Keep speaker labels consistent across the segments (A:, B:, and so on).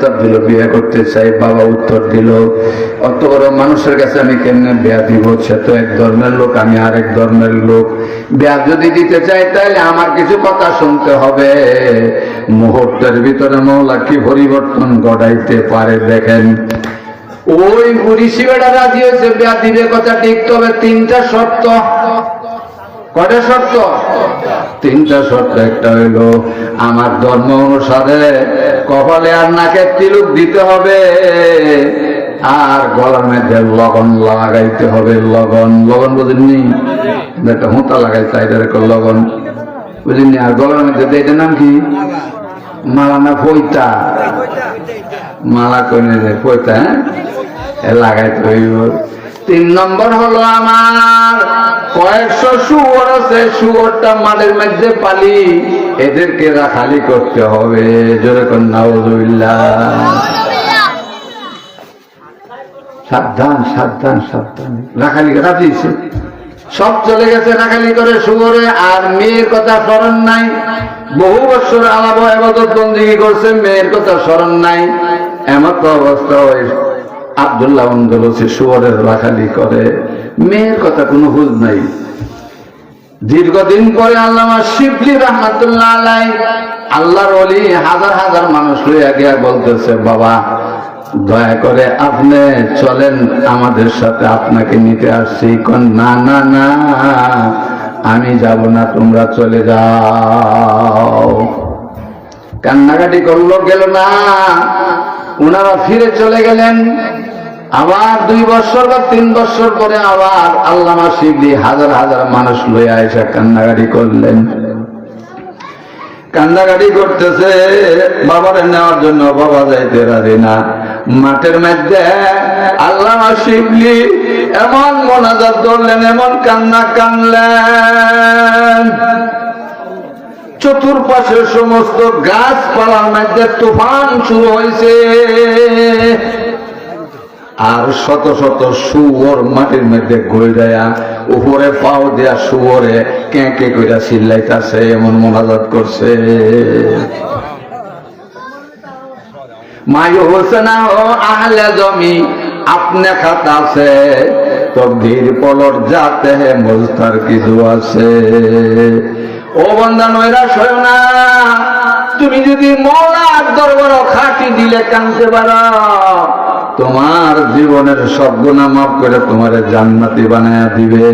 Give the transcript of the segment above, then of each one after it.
A: উত্তর দিল, বিয়ে করতে চাই, বাবা উত্তর দিল। অত বড় মানুষের কাছে আমি কেমনে বিয়া দিব? সে তো এক ধর্মের লোক, আমি আরেক ধর্মের লোক। বিয়া যদি দিতে চাই তাহলে আমার কিছু কথা শুনতে হবে। মুহূর্তের ভিতরে মৌলা কি পরিবর্তন ঘটাইতে পারে দেখেন। ওই বুড়ি শিবেটা রাজি হয়েছে, বিয়া দিবে কথা ঠিক, তবে তিনটা শর্ত। কটা শর্ত? তিনটা শর্ত, একটা হইল আমার ধর্ম অনুসারে কপালে আর নাকে তিলুক দিতে হবে, আর গলার মধ্যে লগন লাগাইতে হবে বুঝেননি? একটা হুঁতা লাগাই বুঝেননি? আর গলার নাম কি? মালা না ফইতা? মালা করে পয়তা হ্যাঁ? লাগাইতে হইব। তিন নম্বর হলো আমার কয়েকশো শুয়োর আছে, শুয়োরটা মাঠের মধ্যে পালি, এদেরকে রাখালি করতে হবে। জোরে কন্যা সাবধান সাবধান সাবধান। রাখালি রাখিছে সব চলে গেছে রাখালি করে শুয়োরে, আর মেয়ের কথা স্মরণ নাই। বহু বছর আলাপ করছে, মেয়ের কথা স্মরণ নাই। এমন তো অবস্থা ওই আবদুল্লাহ বলছে শুয়ারের রাখালি করে। মেয়ের কথা কোনো হুজ নাই। দীর্ঘদিন পরে আল্লামা শিবলি রহমাতুল্লাহ আলাই আল্লাহর অলি হাজার হাজার মানুষ লইয়া গিয়া বলতেছে, বাবা, দয়া করে আপনি চলেন, আমাদের সাথে আপনাকে নিতে আসছি। না না না, আমি যাব না, তোমরা চলে যাও। কান্নাকাটি করল, গেল না। ওনারা ফিরে চলে গেলেন। আবার দুই বছর বা তিন বছর পরে আবার আল্লামা শিবলি হাজার হাজার মানুষ লইয়া এসে কান্নাকাটি করলেন। কান্দাকাটি করতেছে, বাবারে নেওয়ার জন্য বাবা যাইতে রাজি না। মাঠের মধ্যে আল্লাহ শিবলি এমন মনাজাত ধরলেন, এমন কান্না কানলেন। চতুর্পাশের সমস্ত গাছপালার মধ্যে তুফান শুরু হয়েছে আর শত শত শুয়োর মাটির মধ্যে গইরায়া উপরে পাও দেয়া শুয়োরে কে কে কইরা চিল্লাইতাছে এমন মোনাজাত করছে। মায়ু হোসেনা ও আহলে জমি, আপনি খাতাছে তকদির পলট যাতে হে মুস্তার কিছু আছে। ও বন্দা নৈরাশ হয় না, তুমি যদি মৌলার দরবার খাটি দিলে কানতে পারো। তোমার জীবনের সব গুণা মাফ করে তোমার জান্নাতি বানায় দিবে।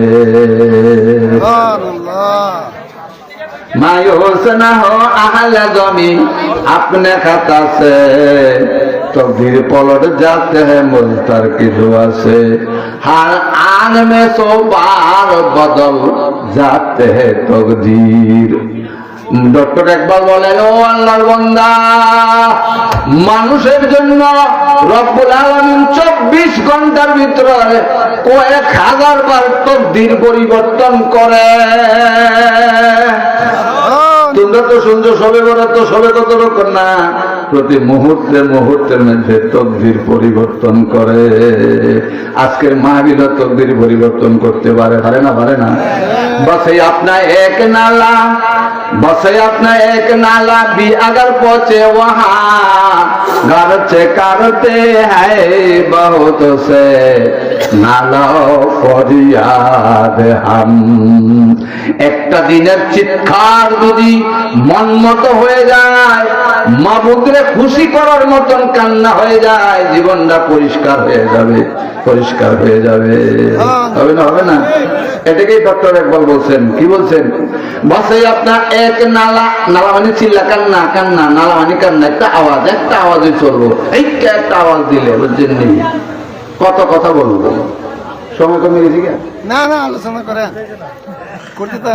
A: মায় হোসেনা হো আহলে জমি আপনি খাতা সে তকদির পলট যাতে হে মুস্তার কিছু আছে। হার আন মে সোবার বদল যাতে হে তকদির। ডক্টর একবার বলেন, ও আল্লাহর বন্দা, মানুষের জন্য রব্বুল আলমিন চব্বিশ ঘণ্টার ভিতরে কয়েক হাজার বার তকদির পরিবর্তন করে। তোমরা তো সুন্দর সবে বড় তো সবে কত রকম না? প্রতি মুহূর্তে মুহূর্তের মধ্যে তকদির পরিবর্তন করে। আজকের মাহবিলা তকদির পরিবর্তন করতে পারে পারে না পারে না? বসে আপনার এক নালা बसे अपना एक नाला भी अगर पहुंचे वहां घर से करते हैं बहुत से নালা ফরিয়াদ হাম একটা দিনের চিৎকার যদি মন মতো হয়ে যায় মাবুদরে খুশি করার মতন কান্না হয়ে যায় জীবনটা পরিষ্কার হয়ে যাবে পরিষ্কার হয়ে যাবে হবে না হবে না এটাকেই ডক্টর একবার বলছেন কি বলছেন বসে আপনার এক নালা নালা মানে চিল্লা কান্না কান্না নালা মানে কান্না একটা আওয়াজ একটা আওয়াজে চলবো। এই একটা আওয়াজ দিলে বুঝছেন নি? কত কথা বলব? সময় কমে গেছে কি?
B: না না আলোচনা করে করতে তো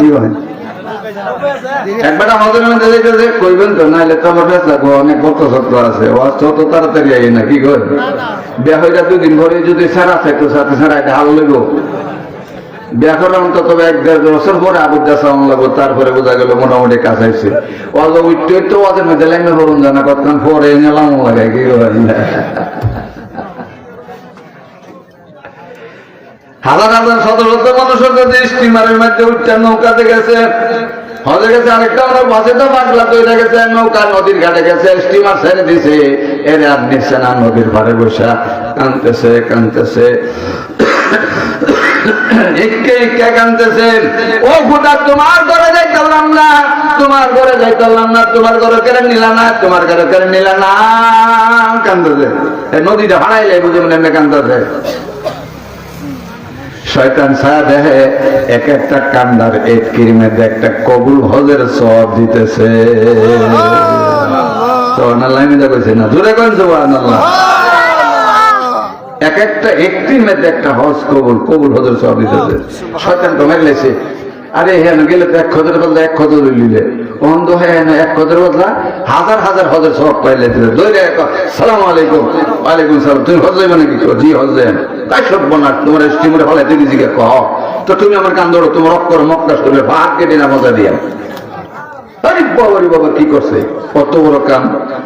A: একবার আমাদের মধ্যে দেখেছে কইবেন তো নাহলে তো আমার ব্যস্ত অনেক ভক্ত শক্ত আছে। ও আজ তত তাড়াতাড়ি আই না কি কর বিয়া হয়ে যা দুদিন ভরে যদি সারা থাকতো সাথে সারা এটা হাল লইব। বিয়া করার অন্তত এক দেড় বছর পরে সালাম লাগবো তারপরে বোঝা গেল মোটামুটি কাছাইছে অল্প উঠতে তো মধ্যে লাইনে করুন জানা কতক্ষণ পরে নিলাম কি হাজার হাজার শত শত মানুষের যদি স্টিমারের মধ্যে উঠছে নৌকাতে গেছে হজে গেছে আরেকটা আমরা বাসে তো পাগলা তৈরি গেছে, নৌকা নদীর ঘাটে গেছে, স্টিমার ছেড়ে দিছে। এর আর নিচ্ছে না নদীর ধারে বসে কানতেছে কানতেছে ও খুদা তোমার ঘরে যাইতে না। তোমার ঘরে যাইতে না। তোমার ঘরে কেড়ে নিলা না তোমার ঘরে কেড়ে নিলা না। কানতেছে। নদীটা হারাইলে বুঝে মনে এমনি শয়তান এক একটা কান্দার এক একটা কবুল হজের সব দিতেছে। সোহানাল্লাহ মিদা কইছে না? জোরে কইন সোহানাল্লাহ এক একটা একটি মেয়েদের একটা হজ কবুল কবুল হজের সব দিতেছে শয়তান তো মেরলেছে আরে হেন গেলে তো এক খদের বদলা এক খদর লিলে অন্ধ হয়ে এক খদের বদলা হাজার হাজার হজের সব পাইলে দিলে। দৈরে সালাম আলাইকুম। ওয়ালাইকুম সালাম। তুমি হজ যাইবে নাকি? জি হজ যাই তাই সব বনার তোমার স্টিমরে হলে তুমি জিজ্ঞে কহ তো তুমি আমার কান ধরো তোমার অক্ষর মক্কাস তুমি ভাগ কেটে না মজা দিয়া। আরে বাবারি বাবা কি করছে? কত বড় কাম।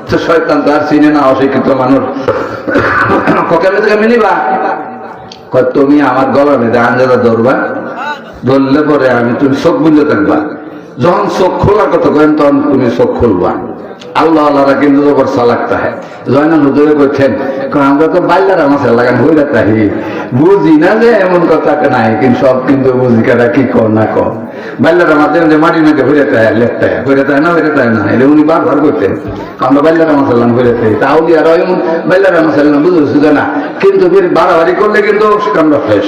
A: তো শয়তান তো আর চিনে না অশিক্ষিত মানুষ। থেকে মিলিবা তুমি আমার গলা বেঁধে আঞ্জাদা ধরবা, ধরলে পরে আমি তুমি চোখ বুঝে থাকবা। যখন চোখ খোলার কথা কেন তখন তুমি চোখ খুলবা। আল্লাহ আল্লাহরা কিন্তু জবর সালাকতা হয় জয়না হুজুরে করছেন আমরা তো আমার লাগান বুঝি না যে এমন কথা নাই, কিন্তু সব কিন্তু বুঝি কাটা কি কর না কর। যে না না উনি বারবার করতেন আমরা বাইলার সাল্লাম তাহলে আর এমন বাইলার মাসাল্লাম বুঝেছি না, কিন্তু ফির বাড়াবাড়ি করলে কিন্তু কান্ড ফ্রেশ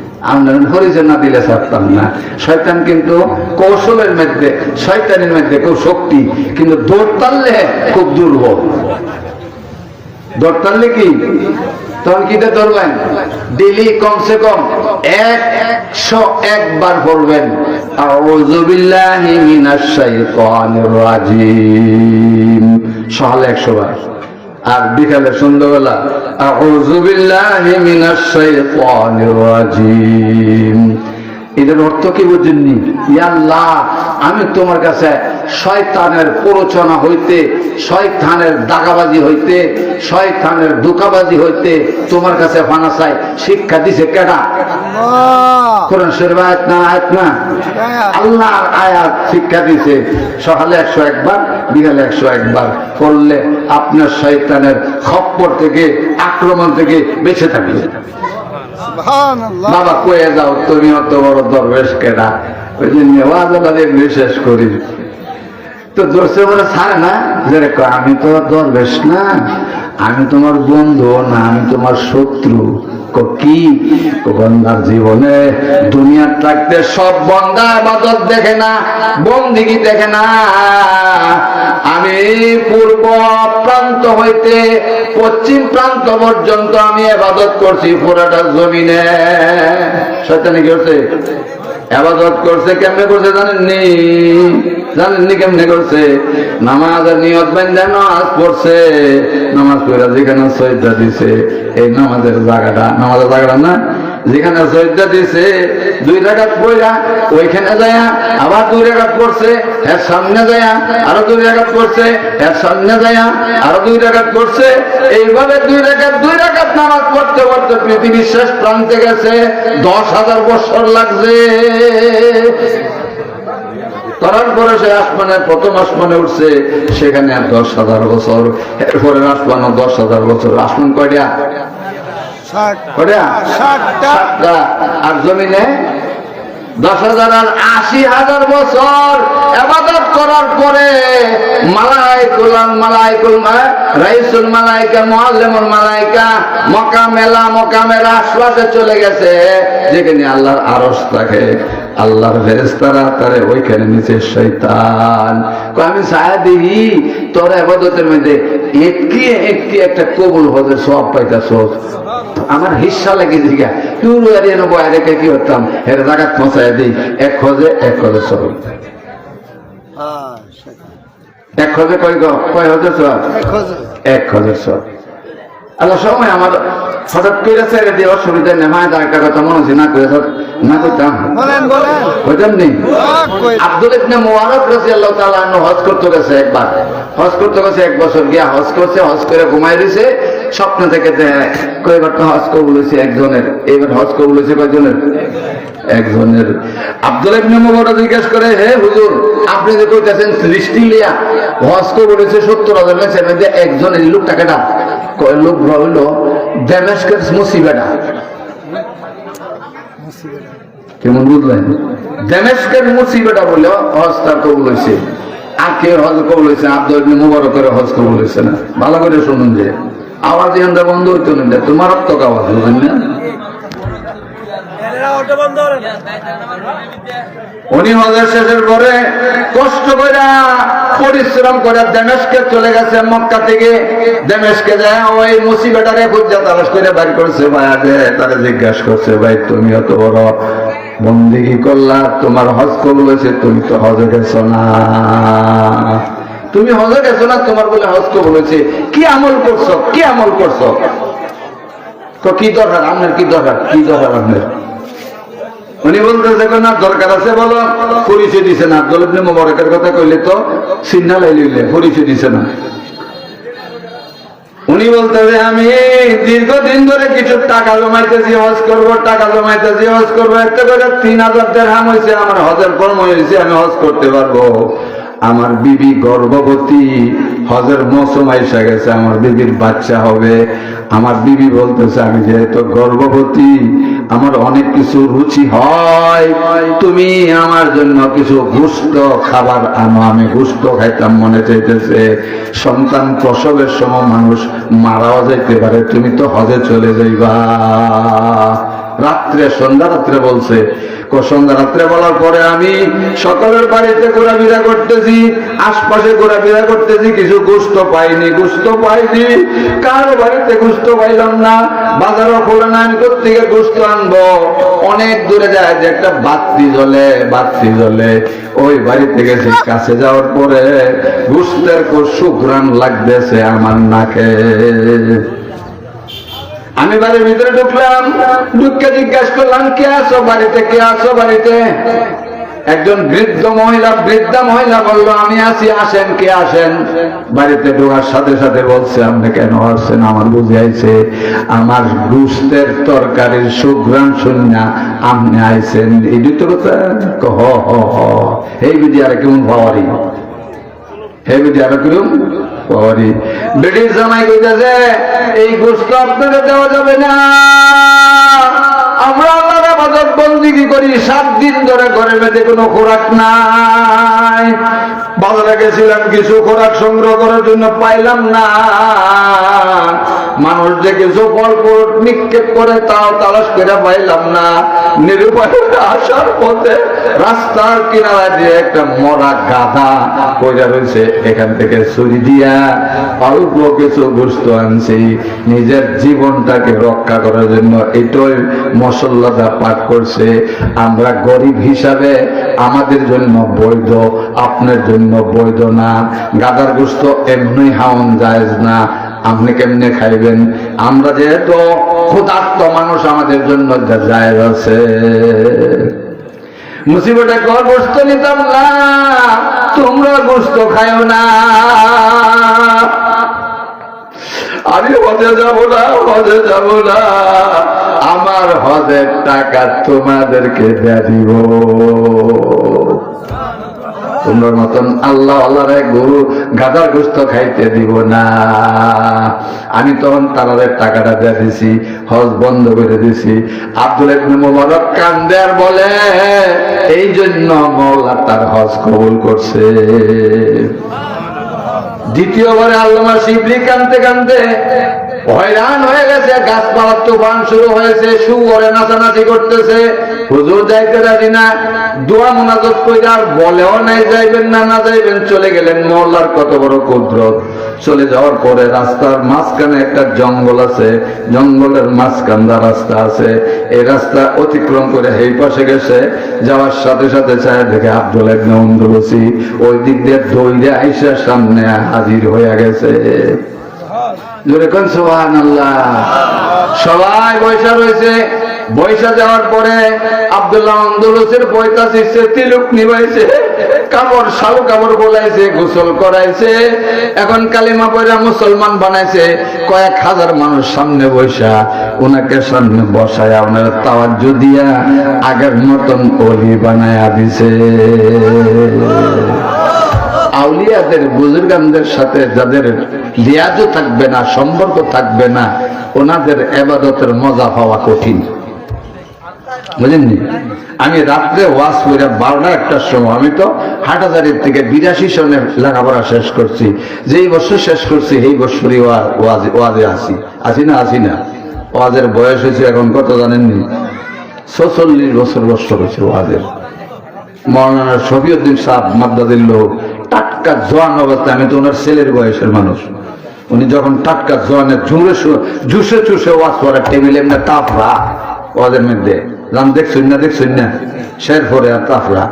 A: আমরা হরিছে না দিলে ছাড়তাম না। শয়তান কিন্তু কৌশলের মধ্যে, শয়তানের মধ্যে খুব শক্তি, কিন্তু খুব দুর্বল। কি? তখন কিটা ধরবেন ডেলি কমসে কম একশো একবার পড়বেন। সকালে একশো বার। আর বিকালে সন্ধ্যাবেলা এটার অর্থ কি বুঝেননি? ইয়াল্লাহ আমি তোমার কাছে শয়তানের প্ররোচনা হইতে শয়তানের দাগাবাজি হইতে শয়তানের দুকাবাজি হইতে তোমার কাছে ফানা চাই শিক্ষা দিছে কেডা? কোরআন শরীফ আয়াত না আয়াত না? আল্লাহর আয়াত শিক্ষা দিছে। সকালে একশো একবার বিকালে একশো একবার করলে আপনার শয়তানের খপ্পর থেকে আক্রমণ থেকে বেঁচে থাকি বাবা কয়ে যাও তুমি অত বড় দরবেশ কেনা ওই যে নেওয়াজ শেষ করি। তো দর্শক বলে ছাড়ে না। যে আমি তো দরবেশ না আমি তোমার বন্ধু না আমি তোমার শত্রু। ক? বন্দার জীবনে দুনিয়ার থাকতে সব বন্দা বাদত দেখে না, বন্দিগি দেখে না। আমি পূর্ব প্রান্ত হইতে পশ্চিম প্রান্ত পর্যন্ত আমি এবাদত করছি পুরাটা জমিনে। শয়তানি করছে? আবাদত করছে, কেমনে করছে জানেননি? জানেননি কেমনে করছে? নামাজ আর নিয়ত বান্ধা নামাজ পড়ছে। নামাজ পড়া যেখানে সৈদা দিছে, এই নামাজের জায়গাটা নামাজের জায়গাটা না? যেখানে সৈদা দিছে, দুই রাখাত পড়া, ওইখানে যায়, আবার দুই রাখাত পড়ছে, এর সামনে যায়, আরও দুই রাখাত পড়ছে, এর সামনে যায়, আরও দুই রাখাত পড়ছে। এইভাবে দুই রাখাত দুই রাখাত নামাজ পড়তে পড়তে পৃথিবীর শেষ প্রান্তে গেছে, দশ হাজার বছর লাগছে। করার পরে সে আসমানে প্রথম আসমানে উঠছে সেখানে আর দশ হাজার বছর। এরপরে আসমান দশ হাজার বছর। আসমান কয়টা? আর জমিনে? দশ হাজার আর আশি হাজার বছর। এবাদত করার পরে মালাইকুল মালাইকুল রাইসুল মালাইকা মোয়াল্লেমুল মালাইকা মকামেলা মকামের আশপাশে চলে গেছে। যেখানে আল্লাহর আরস থাকে। আল্লাহর ফেরেস্তারা তারে ওইখানে নিচে শৈতান আমি ছায়া দিই তোর আবাদতের মধ্যে একটি একটি একটা কবুল হতে সব পাইতা সব আমার হিস্সা লাগে দিঘা তুই এরিয়ে নেব এরেকে কি করতাম? এর জায়গা পৌঁছায় দিই। এক খোঁজে এক খোঁজে সব
B: হ্যাঁ
A: এক হাজার কয় গ- কয় হাজার সব
B: এক হাজার
A: এক হাজার সব আল্লাহ সময় আমার হঠাৎ করে ছেড়ে দিয়ে অসুবিধা নেই মায়ের একটা কথা মনে হচ্ছে না করে না করতাম
B: বলেন বলেন।
A: হইতাম নেই
B: আহ, কই
A: আব্দুল ইবনে মুবারক রাদিয়াল্লাহু তাআলা আনহু হজ করতে গেছে একবার। হজ করতে গেছে এক বছর গিয়া হজ করছে হজ করে ঘুমাই রইছে। স্বপ্ন থেকে তো হজ কবুল হয়েছে একজনের এবার হজ কবুল হয়েছে কয়জনের? একজনের। আব্দুল ইবনে মুবারক জিজ্ঞেস করে হে হুজুর আপনি যে কইতাছেন সৃষ্টি লিয়া হজ কবুল হয়েছে সত্তর হাজার একজন এই লোকটা কেটা কয় লোক হইল মুসিবেটা। কেমন বুঝলেন? বলে হজ তার কবুল হয়েছে। আর কে হজ কবুল হয়েছে? আব্দুল মুবারকের হজ কবুল হয়েছে না? ভালো করে শুনুন যে। আওয়াজ এন্দা বন্ধ হইতো না তো আওয়াজ, বুঝলেন না? উনি হজের শেষের পরে কষ্ট করে পরিশ্রম করে দেমেশকে চলে গেছে মক্কা থেকে। দেমেশকে যায়, ওই মুসিবেটারে খুঁজা তালাশ করে বাড়ি করছে, ভাই আগে তারা জিজ্ঞাসা করছে, ভাই, তুমি অত বড় বন্দিগি করলা? তোমার হজ কবুল তুমি তো হজে গেছো না। তুমি হজে গেছো না, তোমার বলে হজ কবুল কি আমল করছ? কি আমল করছ? তো কি দরকার? আপনার কি দরকার? কি দরকার আপনার? উনি বলতেছে না, দরকার আছে বলো পরিচয় দিছে না। আব্দুল ইবনে মোবারকের কথা কইলে তো সিগন্যাল আইলে পরিচয় দিছে না। উনি বলতেছে, আমি দীর্ঘদিন ধরে কিছু টাকা জমাইতেছি, হজ করব, টাকা জমাইতেছি, হজ করব। এত করে তিন হাজার দেড় হাম হয়েছে আমার হজের কর্ম হয়েছে আমি হজ করতে পারব। আমার বিবি গর্ভবতী। হজের মৌসুম আইসা গেছে, আমার বিবির বাচ্চা হবে। আমার বিবি বলতেছে, আমি যেহেতু গর্ভবতী, আমার অনেক কিছু রুচি হয়। তুমি আমার জন্য কিছু গুস্ত খাবার আনো। আমি গুস্ত খাইতাম, মনে চাইতেছে, সন্তান প্রসবের সময় মানুষ মারাও যাইতে পারে, তুমি তো হজে চলে যাইবা। রাত্রে, সন্ধ্যা রাত্রে বলছে। সন্ধ্যা রাত্রে বলার পরে আমি সকলের বাড়িতে ঘোরাফেরা করতেছি, আশপাশে ঘোরাফেরা করতেছি, কিছু গুস্ত পাইনি গুস্ত পাইনি, কারও বাড়িতে গুস্ত পাইলাম না? বাজারও খোলে না আমি কোথেকে গুস্ত আনব? অনেক দূরে যায় যে একটা বাতি জ্বলে বাতি জ্বলে। ওই বাড়িতে গেছি কাছে যাওয়ার পরে গুস্তের খুব সুঘ্রাণ লাগতেছে আমার নাকে। আমি বাড়ির ভিতরে ঢুকলাম ঢুকে জিজ্ঞাসা করলাম, কে আসো বাড়িতে? কে আসো বাড়িতে? একজন বৃদ্ধ মহিলা, বৃদ্ধা মহিলা বলল, আমি আসি আসেন, কে আসেন? বাড়িতে ঢোকার সাথে সাথে বলছে, আপনি কেন আসছেন? আমার বুঝে আইছে আমার গুস্তের তরকারির সুগ্রাম শুননা আপনি আইছেন। এই দুটো কথা হ হ এই বুঝি আর কেমন পাওয়ারি? হে বুঝি আর করুন পরে ব্রিটিশ জামাই কইতেছে এই গোস্ত আপনাকে দেওয়া যাবে না। আমরা আল্লাহর আবাদত বন্দিগি করি, সাত দিন ধরে ঘরে মেঝে কোনো খোরাক নাই। বাজারে গেছিলাম কিছু খোরাক সংগ্রহ করার জন্য পাইলাম না। মানুষ যে কিছু ফল ফ্রুট নিক্ষেপ করে তাও তালাশ করে পাইলাম না। নিরুপায় আসার পথে রাস্তার কিনারা দিয়ে একটা মরা গাধা কইরা রয়েছে এখান থেকে ছুরি দিয়া অল্প কিছু গুস্ত আনছি। নিজের জীবনটাকে রক্ষা করার জন্য এটাই মশল্লাটা পাঠ করছে, আমরা গরিব হিসাবে আমাদের জন্য বৈধ, আপনার জন্য বৈধ না, গাদার গুস্ত এমনি হাউন যায় না, আপনি কেমনে খাইবেন? আমরা যেহেতু ক্ষুধার্ত মানুষ, আমাদের জন্য যায় আছে। মুসিবতে কর গোস্ত নিতাম না, তোমরা গোস্ত খাইও না। আমি হজে যাব না, হজে যাব না। আমার হজের টাকা তোমাদেরকে দিয়ে দিব। তোমার মতন আল্লাহ আল্লাহরে গরু গাদার গোস্ত খাইতে দিব না। আমি তখন তারাদের টাকাটা দিয়ে দিছি, হজ বন্ধ করে দিছি। আব্দুল মোবারক কান্দে আর বলে এই জন্য মৌলা তার হজ কবুল করছে। দ্বিতীয়বারে আল্লামা শিবলি কানতে কানতে হয়রান হয়ে গেছে, গাছপালার তুফান শুরু হয়েছে সুগরে নাচানাচি করতেছে। হুজুর যাইতে রাজি না, দোয়া মোনাজত কইরা বলেও নাই যাইবেন না না যাইবেন, চলে গেলেন মহল্লার কত বড় কুদরত চলে যাওয়ার পরে রাস্তার মাঝখানে একটা জঙ্গল আছে, জঙ্গলের মাঝখানটা রাস্তা আছে। এই রাস্তা অতিক্রম করে এই পাশে গেছে, যাওয়ার সাথে সাথে চায় দেখে আব্দুল ইবনে উন্দুলসি ওই দিক দিয়ে দৌড়ে আইসা সামনে হাজির হয়ে গেছে। সবাই বৈশা রয়েছে। বৈশা যাওয়ার পরে আব্দুল্লাহ আন্দোলসের পয়তা শিখছে তিলুক নিবাইছে কাপড় শালু কাপড় বলাইছে গোসল করাইছে, এখন কালিমা পয়রা মুসলমান বানাইছে, কয়েক হাজার মানুষ সামনে বৈশা ওনাকে সামনে বসায়া ওনার তাওয়াজ্জু দিয়া আগের মতন অলি বানায়া দিছে। আউলিয়াদের, বুজুর্গানদের সাথে যাদের লিয়াজও থাকবে না, সম্পর্ক থাকবে না, ওনাদের এবাদতের মজা পাওয়া কঠিন। বুঝেননি? আমি রাত্রে ওয়াজ করে বারোটা একটার সময়, আমি তো হাটাজারির থেকে বিরাশি সনে লেখাপড়া শেষ করছি, যেই বছর শেষ করছি এই বছরই ওয়াজে আসি। আসি না আসি না। ওয়াজের বয়স হয়েছে এখন কত জানেননি? ছচল্লিশ বছর বছর হয়েছে ওয়াজের। মৌলানা শফিউদ্দিন সাহ মাদ্দাদির টাটকা জোয়ান অবস্থায় আমি তো ওনার ছেলের বয়সের মানুষ। উনি যখন টাটকা জোয়ানে ঝুড়ে জুসে চুষে ওয়াজ করে, টেবিল এমনি তাফরা ওদের মধ্যে। রাম দেখছুন না দেখছুন না? শের পরে আর তাফরা।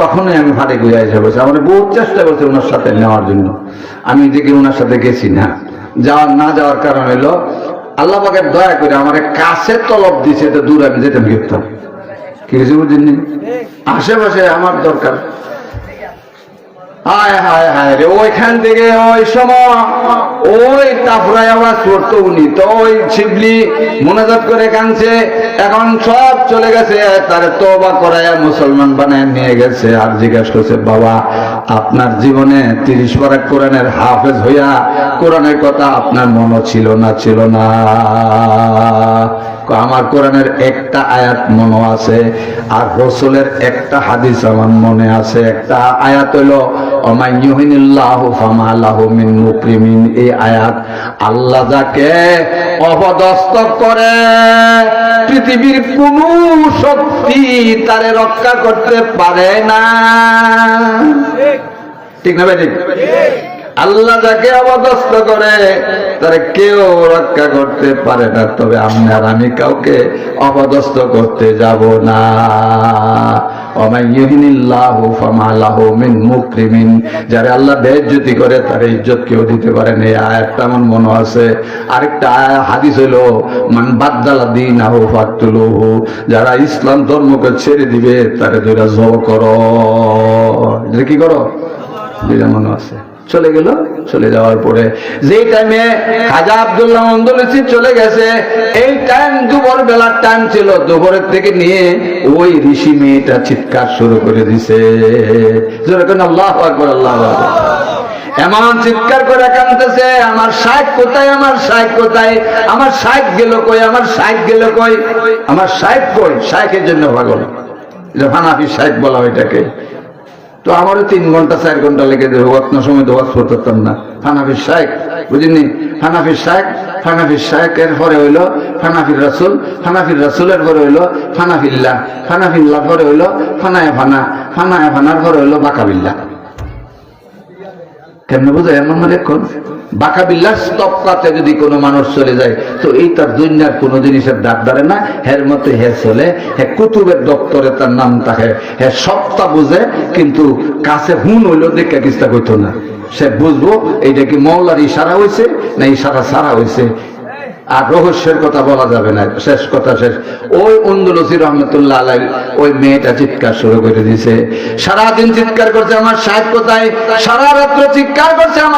A: তখনই আমি ফাটে গুয়ে এসে বসে। আমার বহুত চেষ্টা করছে ওনার সাথে নেওয়ার জন্য। আমি দেখি ওনার সাথে গেছি না। যাওয়ার না যাওয়ার কারণ হলো আল্লাহ পাকের দয়া করে আমার কাছে তলব দিছে তো দূর আমি যেতে গেতাম। কি কিছু বুঝিনি আশেপাশে আমার দরকার। হায় হায় হায় রে, ওইখান থেকে ওই সময়, ওই তাফরায় আওয়াজ করতো উনি। তো ওই শিবলি মোনাজাত করে কানছে এখন সব চলে গেছে, তার তোবা করায় মুসলমান বানায় নিয়ে গেছে। আর জিজ্ঞাসা করছে, বাবা, আপনার জীবনে তিরিশ পারা কোরআনের হাফেজ হইয়া কোরআনের কথা আপনার মনে ছিল না ছিল না? আমার কোরআনের একটা আয়াত মনে আছে, আর রসুলের একটা হাদিস আমার মনে আছে। একটা আয়াত হলো এই অপদস্থ করে, পৃথিবীর কোন শক্তি তারে রক্ষা করতে পারে না। ঠিক না ভাই ঠিক। আল্লাহ যাকে অবদস্ত করে, তারা কেউ রক্ষা করতে পারে না। তবে আমি আর আমি কাউকে অবদস্ত করতে যাব না। যারা আল্লাহ বেজ্জতি করে, তার ইজ্জত কেউ দিতে পারে না। আয়াতটা আমার মনে আছে। আরেকটা হাদিস হলো, মান বাদ্দালা দীনাহু ফাকতুলুহু। যারা ইসলাম ধর্মকে ছেড়ে দিবে, তারে দুইটা জব করো। কি করো? মনে আছে। চলে গেল, চলে যাওয়ার পরে যেই টাইমে খাজা আব্দুল্লাহ মন্দলিসি চলে গেছে, এই টাইম দুপুর বেলার টাইম ছিল, দুপুরের থেকে নিয়ে ওই ঋষি মেয়েটা চিৎকার শুরু করে দিছে। আল্লাহ আকবর, আল্লাহ এমন চিৎকার করে কানতেছে আমার শাক কোথায়, আমার শাক কোথায়? আমার শাক গেল কই, আমার শাক গেল কই? আমার শাক কই? শাকের জন্য পাগল। এটা ফানাফি শাক বলা এটাকে তো আমারও তিন ঘণ্টা, চার ঘণ্টা লেগে দেবে অত্ন সময় তো ওয়াজ করতাম না। ফানাফির শাহেক বুঝিনি? ফানাফির শাহেক ফানাফির শাহেকের পরে হইল ফানাফির রাসুল ফানাফির রাসুলের পরে হইল ফানাফিল্লা ফানাফিল্লা পরে হইল ফানায় ফানা ফানায় ফানার পরে হইল বাকাবিল্লা কেমনে বোঝায়? এমন মানে এখন বাঁকা বিল্লাস তপকাতে যদি কোনো মানুষ চলে যায়, তো এই তার দুনিয়ার কোনো জিনিসের দাগ দাঁড়ে না? হের মতে হে চলে, হে কুতুবের দপ্তরে তার নাম থাকে, হে সবটা বুঝে, কিন্তু কাছে হুন হইল দেখে কিস্তা করতো না। সে বুঝব, এইটা কি মৌলার ইশারা হয়েছে না ইশারা সারা হয়েছে আর রহস্যের কথা বলা যাবে না। শেষ কথা শেষ। ওই অন্দুলসি রহমতুল্লাহ আলাই ওই মেয়েটা চিৎকার শুরু করে দিছে সারাদিন চিৎকার করছে, আমার সাহেব কোথায়? সারা রাত্র চিৎকার করছে, আমার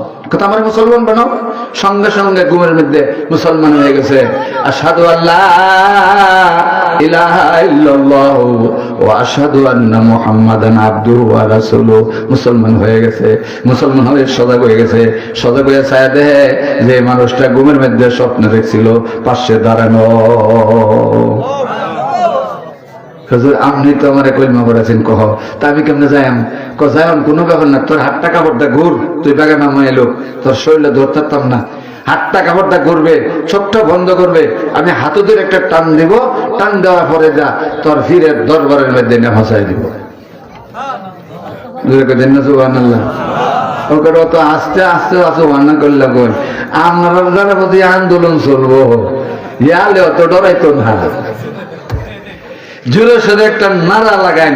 A: কথা আমার মুসলমান বানাও। সঙ্গে সঙ্গে ঘুমের মধ্যে মুসলমান হয়ে গেছে। আসাদু আল্লাহ ইলাহা ইল্লাল্লাহ ও আসাদু মুহাম্মাদান আব্দুহু ওয়া রাসূলুহু। মুসলমান হয়ে গেছে। মুসলমান হয়ে সজাগ হয়ে গেছে। সজাগ হয়ে ছায়া দেহে যে মানুষটা ঘুমের মধ্যে স্বপ্ন দেখছিল, পাশে দাঁড়ানো। হুজুর, আপনি তো আমার কলমা করেছেন কহ। তা আমি কেমনে যাইম ক যাইম কোনো ব্যাপার না, তোর হাতটা কাপড়টা ঘুর, তুই বাগে নামা এলো। তোর শরীরে ধরতে পারতাম না। হাতটা কাপড়টা ঘুরবে, চোখটা বন্ধ করবে। আমি হাতুদের একটা টান দিব, টান দেওয়ার পরে যা, তোর ফিরে দরবারের মধ্যে না ভাসাই দিব। আস্তে আস্তে আস্তে ওয়ানা করলে আমরা যারা প্রতি আন্দোলন চলবো। ইয়ালে অত ডরাইতো না। জুড়ে সোরে একটা নারা লাগান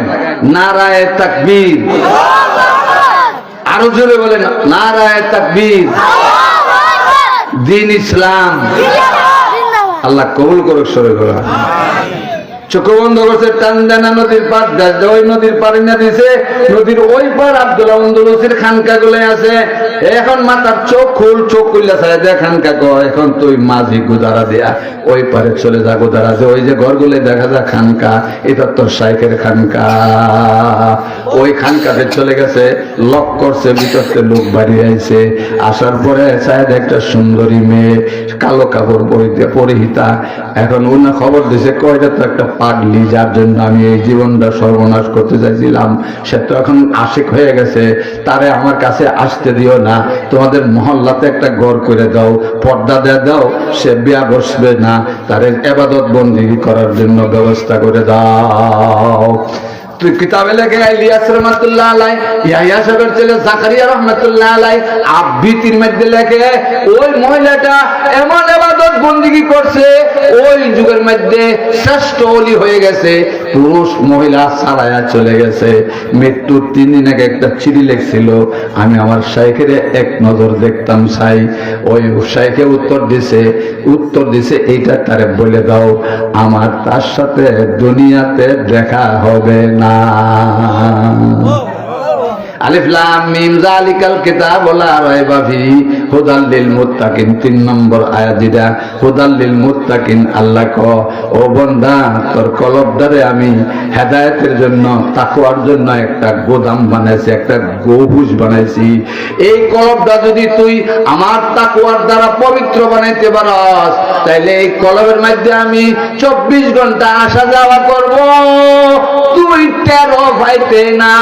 A: নারায় তাকবীর। আরও জোরে বলেন নারায় তাকবীর। দিন ইসলাম। আল্লাহ কবুল করুক সরে করা ওই নদীর না দিছে, নদীর পার খানকা আছে। এখন মাথার চোখ চোখ দেয় চলে যা যে ওই যে দেখা যায় খানকা, এটা তোর সাইকের খানকা। ওই খানকাতে চলে গেছে, লক করছে ভিতরতে লোক বাড়ি আইছে। আসার পরে সাহেব একটা সুন্দরী মেয়ে, কালো কাপড় পরিহিতা। এখন উনি খবর দিছে, কয়টা তো একটা পাগলি, যার জন্য আমি এই জীবনটা সর্বনাশ করতে চাইছিলাম, সে তো এখন আশিক হয়ে গেছে, তারে আমার কাছে আসতে দিও না, তোমাদের মহল্লাতে একটা গড় করে দাও, পর্দা দিয়ে দাও, সে বিয়া বসবে না, তারে এবাদত বন্দি করার জন্য ব্যবস্থা করে দাও। পুরুষ মহিলা সারায়া চলে গেছে। মৃত্যুর তিন দিন আগে একটা চিঠি লেখছিল, আমি আমার শাইখের এক নজর দেখতাম সাই। ওই শাইখে উত্তর দিছে উত্তর দিছে, এইটা তারে বলে দাও, আমার তার সাথে দুনিয়াতে দেখা হবে না। Oh. আলিফ লাম মিম জালিকাল কিতাব লা রাইবা ফি। হুদাল লিল মুত্তাকিন, তিন নম্বর আয়াত যেটা। হুদাল লিল মুত্তাকিন, আল্লাহ ক, ও তোর আমি হেদায়েতের জন্য, তাকওয়ার জন্য একটা গোদাম বানাইছি, একটা বানাইছি। এই কলবটা যদি তুই আমার তাকওয়ার দ্বারা পবিত্র বানাইতে পারস, তাইলে এই কলবের মধ্যে আমি চব্বিশ ঘণ্টা আসা যাওয়া করব। তুই না।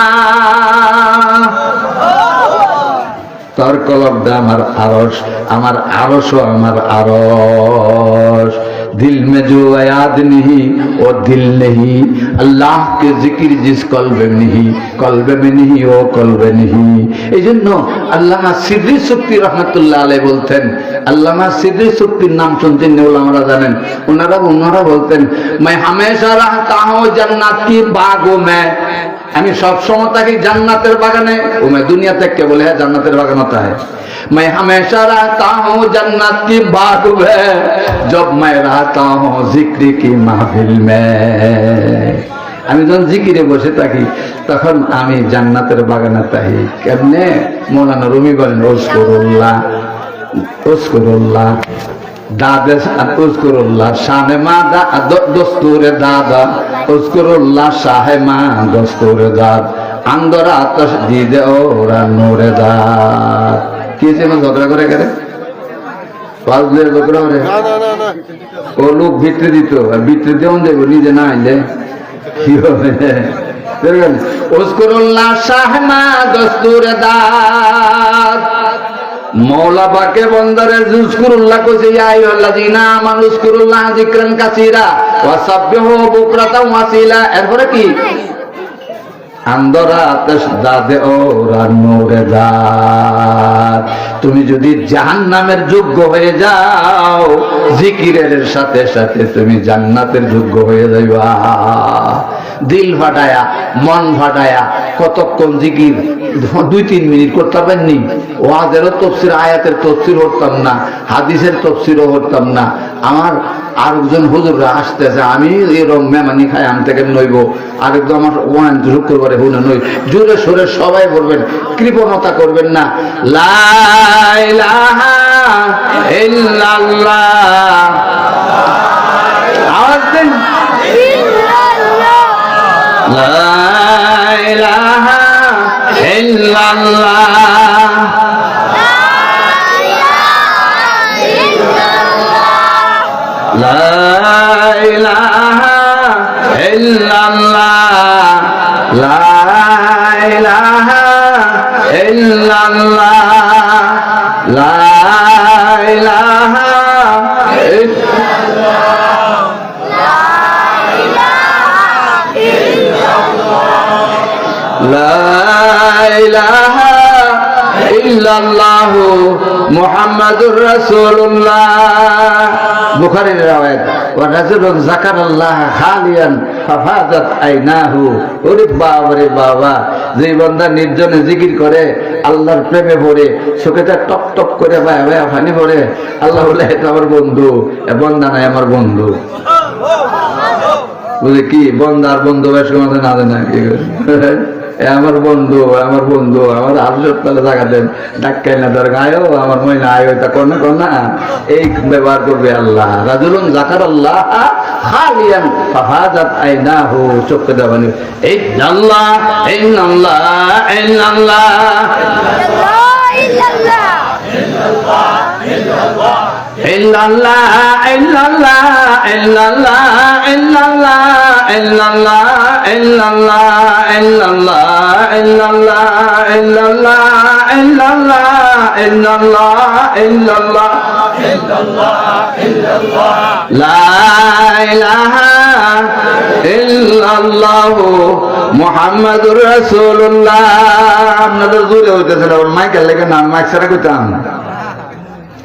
A: তোর কলবটা আমার আরস আমার আরসও আমার আরস दिल में जो याद नहीं वो दिल नहीं अल्लाह के जिक्र जिस कल्बे में नहीं कल्बे में नहीं वो कल्बे नहीं এই জন্য আল্লামা সিদ্দি সুক্তি রহমতুল্লাহ আলাই বলতেন আল্লামা সিদ্দি সুক্তির নাম শুনতেন ওলামারা জানেন ওনারা ওনারা বলতেন मैं हमेशा रहता हूँ जन्नत की बागों में আমি সব সময় থাকি জান্নাতের বাগানে ও मैं दुनिया तक के बोले है जन्नतेर बागान होता है मैं हमेशा रहता हूँ जन्नत की बाग में जब मैं रहता हूँ जिक्र की महफिल में আমি যখন জিকিরে বসে থাকি তখন আমি জান্নাতের বাগানে থাকি কেমনে মৌলানা রুমি বলেন ওসকুরুল্লাহ ওসকুরুল্লাহ দাদে উস্কুরুল্লাহ শাহে মা দা দ- দস্তুরে দাদা উস্কুরুল্লাহ শাহে মা দস্তুরে দাদ। আন্দরা আতস দিদে ওরা নোরে দাদ। কি যেন ঝগড়া করে গেলে পাঁচদের ঝগড়া করে
B: না না না না।
A: ও লোক ভিতরে দিত আর ভিতরে দেওয়া দেবো নিজে না আইলে। কি হবে? শাহমা দস্তুরে দাদ। মৌলা পাকে বন্দরে জুসকুরুল্লাহ কইছে ইয়া আইয়ুহাল্লাযিনা আমানু যিকরান এরপরে কি আন্দরা আতশ দাদে ওরা নোরে দাদ তুমি যদি জাহান্নামের যোগ্য হয়ে যাও, জিকিরের সাথে সাথে তুমি জান্নাতের যোগ্য হয়ে যাইবা। দিল ফাটায়া, মন ফাটায়া, কতক্ষণ জিকির, দুই তিন মিনিট করতে পারেননি ওয়াজেরও তফসির, আয়াতের তফসির করতাম না, হাদিসের তফসিরও করতাম না। আমার আরেকজন হুজুররা আসতেছে আমি এরকম মেমানি খাই, আমি থেকে নইব। আরেকজন আমার ওয়ান শুক্রবারে হুনে নই। জোরে সোরে সবাই বলবেন, কৃপণতা করবেন না। আওয়াজ লাইলাহা ইল্লাল্লাহ। ইলাহা ইল্লাল্লাহ লা ইলাহা মুহাম্মাদুর রাসূলুল্লাহ। বুখারীর রাওয়ায়াত ওয়া রাজুলুন যাকারাল্লাহ খালিয়ান ফাফাজাত আইনাহু। ওরে বাবা বাবা, যে নির্জনে জিকির করে, আল্লাহর প্রেমে পড়ে চোখেটা টপ টপ করে ভাই ভাই ফানি পড়ে, আল্লাহ বলে এটা আমার বন্ধু বন্দা নাই আমার বন্ধু। বুঝলি কি বন্দার বন্ধু বেশ না জানা কি আমার বন্ধু আমার বন্ধু, আমার আরশোর তালে জায়গা দেন। ডাক্কাই না দর আয়ো, আমার মহিলা, আয়ো তা কন্যা কন্যা এই ব্যবহার করবে আল্লাহ। রাজুলুন জাকার আল্লাহ খালিয়ান, ফাহাজাত আইনাহু এই আল্লাহ ইল্লাল্লাহ ইল্লাল্লাহ ইল্লাল্লাহ ইল্লাল্লাহ illallah illallah illallah illallah illallah illallah illallah illallah illallah la ilaha illallah মুহাম্মাদুর রাসূলুল্লাহ আপনাদের জোরে হইতেছে মাইকেল লেগে না মাইক ছাড়া কইতাম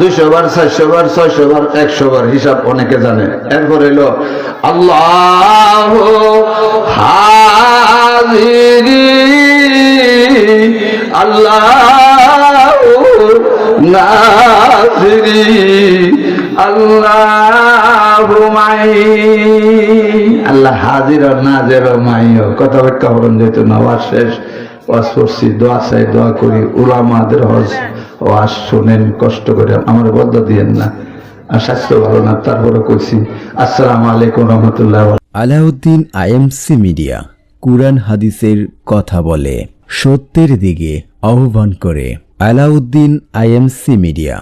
A: দুশো বার চারশো বার ছয়শো বার একশো বার হিসাব অনেকে জানে। এরপর এলো, আল্লাহ হাজিরি আল্লাহ নাজিরি আল্লাহ আল্লাহ হাজির নাজের মাইও কথা ব্যাখ্যা হরণ যেত না শেষ, ওয়াজ দোয়া চাই, দোয়া করি, উলামাদের হজ। ওয়াজ শোনেন, কষ্ট করে আমার বদলা দিয়েন না। আর স্বাস্থ্য ভালো না তারপরে কইছি, আসসালামু আলাইকুম রহমতুল্লাহ
C: আলাউদ্দিন আইএমসি মিডিয়া, কুরআন হাদিসের কথা বলে, সত্যের দিকে আহ্বান করে, আলাউদ্দিন আইএমসি মিডিয়া।